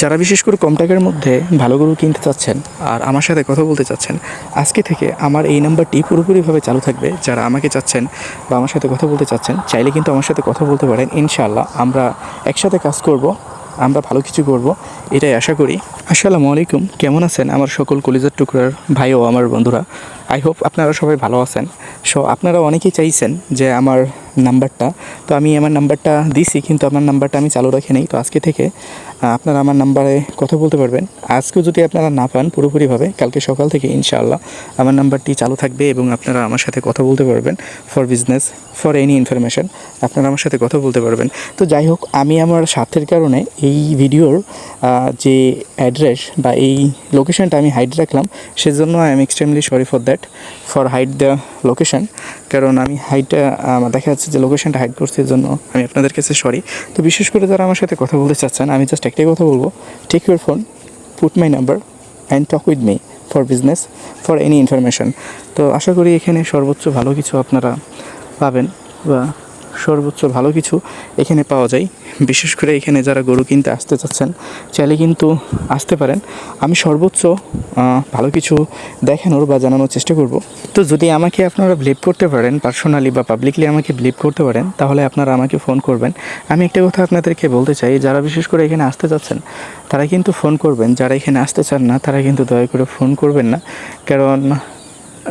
যারা বিশেষ করে কম টাকার মধ্যে ভালো গরু কিনতে চাচ্ছেন আর আমার সাথে কথা বলতে চাচ্ছেন, আজকে থেকে আমার এই নাম্বারটি পুরোপুরিভাবে চালু থাকবে। যারা আমাকে চাচ্ছেন বা আমার সাথে কথা বলতে চাচ্ছেন, চাইলে কিন্তু আমার সাথে কথা বলতে পারেন। ইনশাআল্লাহ আমরা একসাথে কাজ করব, আমরা ভালো কিছু করব, এটাই আশা করি। আসসালামু আলাইকুম, কেমন আছেন আমার সকল কলিজার টুকরার ভাই ও আমার বন্ধুরা? আই হোপ আপনারা সবাই ভালো আছেন। সো আপনারা অনেকেই চাইছেন যে আমার নাম্বারটা। তো আমি আমার নাম্বারটা দিছি, কিন্তু আমার নাম্বারটা আমি চালু রাখি নেই। তো আজকে থেকে আপনারা আমার নাম্বারে কথা বলতে পারবেন। আজকেও যদি আপনারা না পান, পুরোপুরিভাবে কালকে সকাল থেকে ইনশাআল্লাহ আমার নাম্বারটি চালু থাকবে এবং আপনারা আমার সাথে কথা বলতে পারবেন। For business for any information আপনারা আমার সাথে কথা বলতে পারবেন। তো যাই হোক, আমি আমার স্বার্থের কারণে এই ভিডিওর যে অ্যাড্রেস বা এই লোকেশনটা আমি হাইড রাখলাম, সেজন্য I am extremely sorry for that for hide the location কারণ আমি হাইডটা দেখা যাচ্ছে যে লোকেশনটা হাইড করছি এর জন্য আমি আপনাদের কাছে সরি তো বিশেষ করে যারা আমার সাথে কথা বলতে চাচ্ছেন, আমি জাস্ট একটাই কথা বলব take your phone put my number and talk with me for business for any information তো আশা করি এখানে সর্বোচ্চ ভালো কিছু আপনারা পাবেন বা সর্বোচ্চ ভালো কিছু এখানে পাওয়া যায়। বিশেষ করে এখানে যারা গরু কিনতে আসতে চাচ্ছেন, চাইলে কিন্তু আসতে পারেন। আমি সর্বোচ্চ ভালো কিছু দেখানোর বা জানানোর চেষ্টা করব। তো যদি আমাকে আপনারা বিলিভ করতে পারেন পার্সোনালি বা পাবলিকলি আমাকে বিলিভ করতে পারেন, তাহলে আপনারা আমাকে ফোন করবেন। আমি একটা কথা আপনাদেরকে বলতে চাই, যারা বিশেষ করে এখানে আসতে চাচ্ছেন, তারা কিন্তু ফোন করবেন। যারা এখানে আসতে চান না, তারা কিন্তু দয়া করে ফোন করবেন না। কারণ,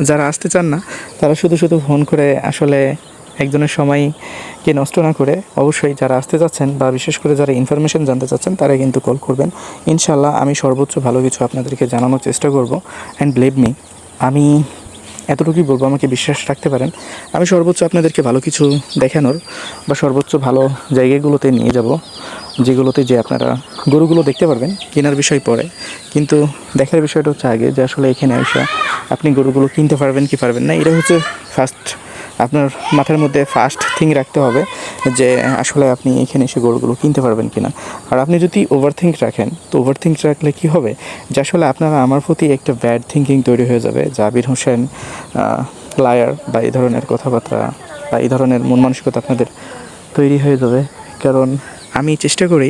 যারা আসতে চান না, তারা শুধু শুধু ফোন করে আসলে একজনের সময়কে নষ্ট না করে অবশ্যই যারা আসতে চাচ্ছেন বা বিশেষ করে যারা ইনফরমেশন জানতে চাচ্ছেন তারা কিন্তু কল করবেন। ইনশাল্লাহ আমি সর্বোচ্চ ভালো কিছু আপনাদেরকে জানানোর চেষ্টা করব। অ্যান্ড ব্লেভ মি আমি এতটুকুই বলব, আমাকে বিশ্বাস রাখতে পারেন। আমি সর্বোচ্চ আপনাদেরকে ভালো কিছু দেখানোর বা সর্বোচ্চ ভালো জায়গাগুলোতে নিয়ে যাব, যেগুলোতে যে আপনারা গরুগুলো দেখতে পারবেন কেনার বিষয় পরে। কিন্তু দেখার বিষয়টা হচ্ছে আগে যে আসলে এখানে এসে আপনি গরুগুলো কিনতে পারবেন কি পারবেন না, এটা হচ্ছে ফার্স্ট আপনার মাথার মধ্যে ফার্স্ট থিং রাখতে হবে যে আসলে আপনি এখানে এসে গরুগুলো কিনতে পারবেন কিনা। আর আপনি যদি ওভার থিঙ্ক রাখেন, তো ওভার থিঙ্ক রাখলে কী হবে? যে আসলে আপনারা, আমার প্রতি একটা ব্যাড থিঙ্কিং তৈরি হয়ে যাবে। জাবির হোসেন লায়ার বা এই ধরনের কথাবার্তা বা এই ধরনের মন মানসিকতা আপনাদের তৈরি হয়ে যাবে। কারণ আমি চেষ্টা করি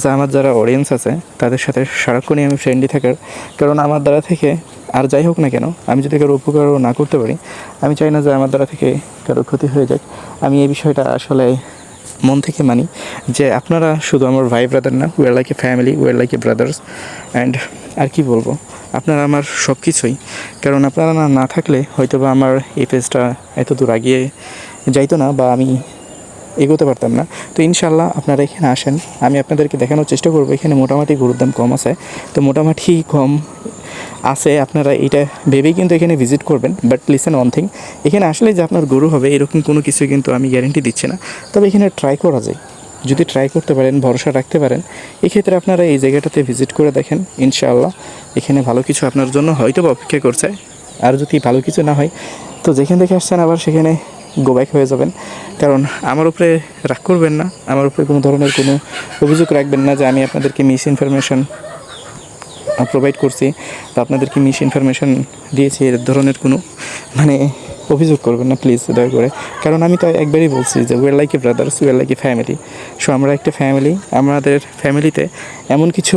যে আমার যারা অডিয়েন্স আছে, তাদের সাথে সারাক্ষণই আমি ফ্রেন্ডলি থাকার। কারণ আমার দ্বারা থেকে আর যাই হোক না কেন, আমি যদি কারও উপকারও না করতে পারি, আমি চাই না যে আমার দ্বারা থেকে কারও ক্ষতি হয়ে যাক। আমি এই বিষয়টা আসলে মন থেকে মানি যে আপনারা শুধু আমার ভাই ব্রাদার না we're like a family we're like a brothers and আর কি বলব, আপনারা আমার সব কিছুই কারণ আপনারা না না থাকলে হয়তো বা আমার এই পেজটা এত দূর আগিয়ে যাইতো না বা আমি এগোতে পারতাম না। তো ইনশাল্লাহ আপনারা এখানে আসেন, আমি আপনাদেরকে দেখানোর চেষ্টা করব। এখানে মোটামুটি গরুর দাম কম আছে। তো মোটামুটি কম আছে, আপনারা এটা ভেবেই কিন্তু এখানে ভিজিট করবেন। বাট লিসেন অন থিং এখানে আসলে যে আপনার গরু হবে, এরকম কোনো কিছু কিন্তু আমি গ্যারেন্টি দিচ্ছি না। তবে এখানে ট্রাই করা যায়। যদি ট্রাই করতে পারেন, ভরসা রাখতে পারেন, এক্ষেত্রে আপনারা এই জায়গাটাতে ভিজিট করে দেখেন, ইনশাআল্লাহ। এখানে ভালো কিছু আপনার জন্য হয়তো অপেক্ষা করছে। আর যদি ভালো কিছু না হয়, তো যেখান থেকে আসছেন আবার সেখানে গো ব্যাক হয়ে যাবেন। কারণ আমার উপরে রাগ করবেন না। আমার উপরে কোনো ধরনের কোনো অভিযোগ রাখবেন না যে আমি আপনাদেরকে মিস ইনফরমেশন প্রোভাইড করছি, তো আপনাদেরকে মিস ইনফরমেশান দিয়েছি এর ধরনের কোনো মানে অভিযোগ করবেন না প্লিজ দয়া করে। কারণ আমি তো একবারই বলছি যে we're like a brothers we're like a family so আমরা একটা ফ্যামিলি আমাদের ফ্যামিলিতে এমন কিছু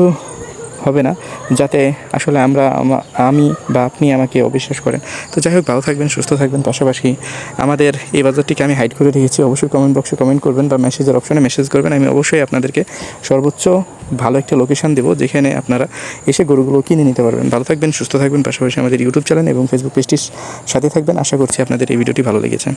হবে না, যাতে আসলে আমরা, আমি বা আপনি আমাকে অবিশ্বাস করেন। তো যাই হোক, ভালো থাকবেন, সুস্থ থাকবেন, পাশাপাশি আমাদের এই বাজারটিকে আমি হাইড করে রেখেছি। অবশ্যই কমেন্ট বক্সে কমেন্ট করবেন বা মেসেজের অপশনে মেসেজ করবেন। আমি অবশ্যই আপনাদেরকে সর্বোচ্চ ভালো একটা লোকেশন দেবো, যেখানে আপনারা এসে গরুগুলো কিনে নিতে পারবেন। ভালো থাকবেন, সুস্থ থাকবেন, পাশাপাশি আমাদের ইউটিউব চ্যানেল এবং ফেসবুক পেজটির সাথে থাকবেন। আশা করছি আপনাদের এই ভিডিওটি ভালো লেগেছে।